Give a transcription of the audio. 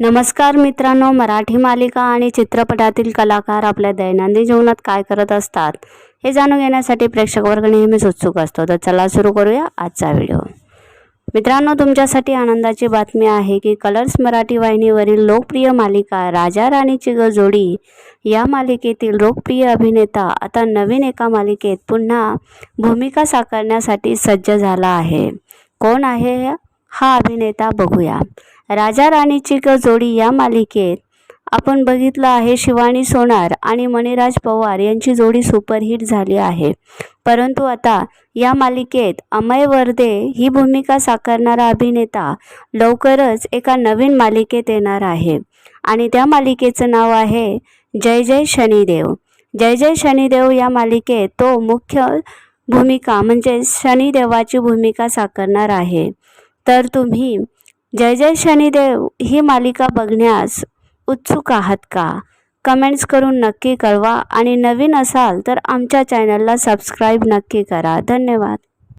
नमस्कार मित्रांनो मराठी मालिका आणि चित्रपटातील कलाकार आपल्या दैनंदिन जीवनात काय करत असतात हे जाणून घेण्यासाठी प्रेक्षक वर्ग नेहमीच उत्सुक असतो. तर चला सुरू करूया आजचा व्हिडिओ. मित्रांनो तुमच्यासाठी आनंदाची बातमी आहे की कलर्स मराठी वाहिनीवरील लोकप्रिय मालिका राजा राणीची ग जोडी या मालिकेतील लोकप्रिय अभिनेता आता नवीन एका मालिकेत पुन्हा भूमिका साकारण्यासाठी सज्ज झाला आहे. कोण आहे हा अभिनेता बघूया. राजा राणीची ग जोडी या मालिकेत. आपण बघितलं आहे शिवानी सोनार आणि मणिराज पवार यांची जोडी सुपरहिट झाली आहे. परंतु आता या मालिकेत अमय वर्दे ही भूमिका साकारणारा अभिनेता लवकरच एका नवीन मालिकेत येणार आहे. आणि त्या मालिकेचं नाव आहे जय जय शनिदेव. जय जय शनिदेव या मालिकेत तो मुख्य भूमिका म्हणजे शनिदेवाची भूमिका साकारणार आहे. तर तुम्ही जय जय शनिदेव ही मालिका बघण्यास उत्सुक आहात का? कमेंट्स करून नक्की कळवा आणि नवीन असाल तर आमच्या चॅनलला सबस्क्राईब नक्की करा. धन्यवाद.